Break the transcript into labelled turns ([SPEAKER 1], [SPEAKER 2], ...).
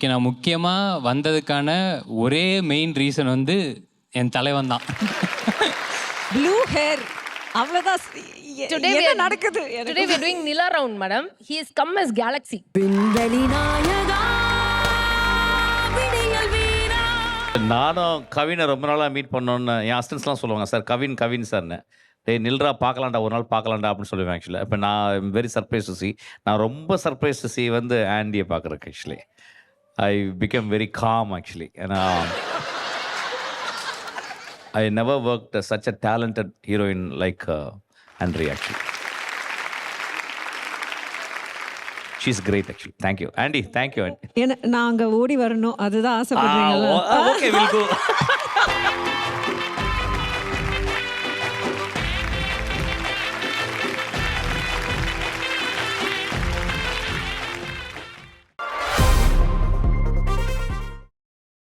[SPEAKER 1] நான் முக்கியமாக வந்ததுக்கான ஒரே மெயின் ரீசன் வந்து என் தலைவன் தான்.
[SPEAKER 2] ப்ளூ ஹேர் என்ன
[SPEAKER 3] are-
[SPEAKER 2] நடக்குது? எனக்கு
[SPEAKER 3] Today we are doing Nila round, madam. He has come as Galaxy.
[SPEAKER 2] விண்வெளி நாயகா
[SPEAKER 4] நானும் கவினை ரொம்ப நாளாக மீட் பண்ணோன்னு என் அசிஸ்டன்ஸ்லாம் சொல்லுவாங்க சார் கவின் கவின் சார்னு. டேய் நில்றா பார்க்கலாம்டா ஒரு நாள் பார்க்கலாம்டா அப்படின்னு சொல்லுவேன் ஆக்சுவலி இப்போ நான் வெரி சர்ப்ரைஸ் டு சி நான் ரொம்ப சர்ப்ரைஸ் டு சி வந்து ஆண்டியை பார்க்குறேன் actually I become very calm actually ஏன்னா I never work such a talented heroine like Andrea actually she is great actually thank you Andy thank you Andy
[SPEAKER 2] நான் அங்க ஓடி வரணும். அதுதான் ஆசைப்படுறீங்களா?
[SPEAKER 4] ஓகே